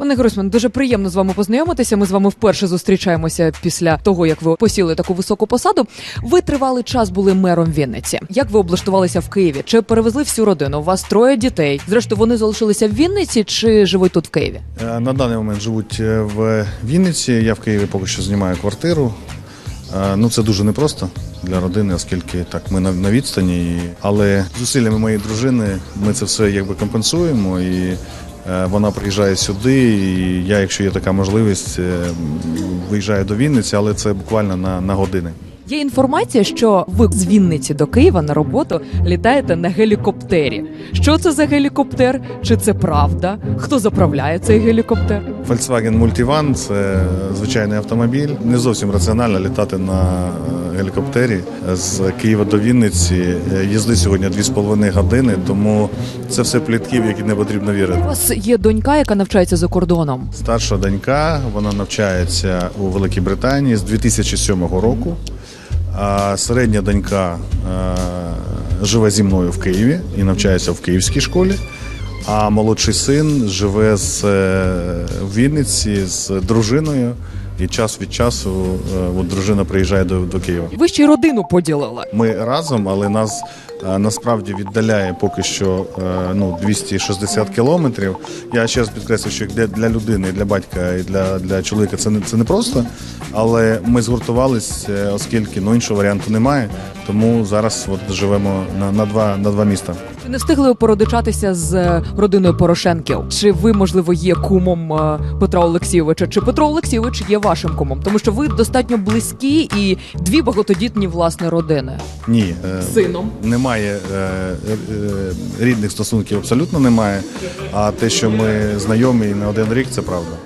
Пане Гройсман, дуже приємно з вами познайомитися. Ми з вами вперше зустрічаємося після того, як ви посіли таку високу посаду. Ви тривалий час були мером Вінниці. Як ви облаштувалися в Києві? Чи перевезли всю родину? У вас троє дітей. Зрештою, вони залишилися в Вінниці чи живуть тут в Києві? Е, На даний момент живуть е, в Вінниці. Я в Києві поки що знімаю квартиру. Е, Ну це дуже непросто для родини, оскільки так ми на, відстані. Але зусиллями моєї дружини ми це все якби компенсуємо. І вона приїжджає сюди. І я, якщо є така можливість, е, виїжджаю до Вінниці, але це буквально на, на години. Є інформація, що ви з Вінниці до Києва на роботу літаєте на гелікоптері. Що це за гелікоптер? Чи це правда? Хто заправляє цей гелікоптер? Volkswagen Multivan – це звичайний автомобіль. Не зовсім раціонально літати на е, гелікоптері з Києва до Вінниці. Е, Їзди сьогодні 2,5 години, тому це все плітки, в які не потрібно вірити. У вас є донька, яка навчається за кордоном. Старша донька, вона навчається у Великій Британії з 2007 року. А середня донька е, живе зі мною в Києві і навчається в київській школі. А молодший син живе з, е, в Вінниці з дружиною. І час від часу е, от дружина приїжджає до, до Києва. Ви ще й родину поділили. Ми разом, але нас насправді віддаляє поки що е, ну 260 кілометрів. Я ще раз підкреслю, що для, для людини, для батька і для, для чоловіка це не це не просто. Але ми згуртувались, е, оскільки ну іншого варіанту немає. Тому зараз от живемо на, на два на два міста. Чи не встигли породичатися з е, родиною Порошенків? Чи ви, можливо, є кумом Петра Олексійовича? Чи Петро Олексійович є вашим кумом? Тому що ви достатньо близькі і дві багатодітні власне родини. Ні, Сином. немає е, е, рідних стосунків, абсолютно немає. А те, що ми знайомі не один рік, це правда.